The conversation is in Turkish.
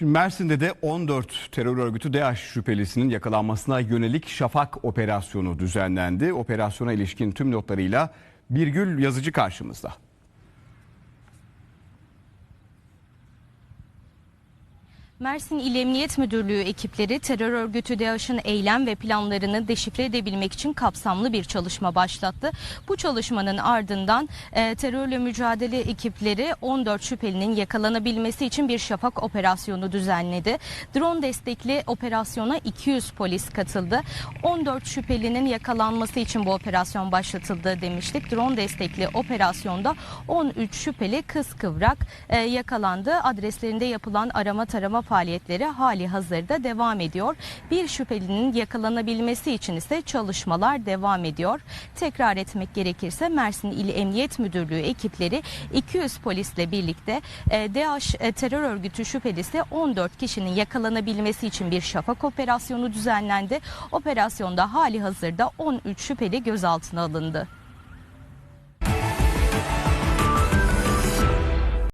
Şimdi Mersin'de de 14 terör örgütü DAEŞ şüphelisinin yakalanmasına yönelik Şafak operasyonu düzenlendi. Operasyona ilişkin tüm notlarıyla Birgül Yazıcı karşımızda. Mersin İl Emniyet Müdürlüğü ekipleri terör örgütü DAEŞ'in eylem ve planlarını deşifre edebilmek için kapsamlı bir çalışma başlattı. Bu çalışmanın ardından e, terörle mücadele ekipleri 14 şüphelinin yakalanabilmesi için bir şafak operasyonu düzenledi. Drone destekli operasyona 200 polis katıldı. 14 şüphelinin yakalanması için bu operasyon başlatıldı demiştik. Drone destekli operasyonda 13 şüpheli kıskıvrak e, yakalandı. Adreslerinde yapılan arama tarama faaliyetleri hali hazırda devam ediyor. Bir şüphelinin yakalanabilmesi için ise çalışmalar devam ediyor. Tekrar etmek gerekirse Mersin İl Emniyet Müdürlüğü ekipleri 200 polisle birlikte e, e, terör örgütü şüphelisi 14 kişinin yakalanabilmesi için bir şafak operasyonu düzenlendi. Operasyonda hali hazırda 13 şüpheli gözaltına alındı.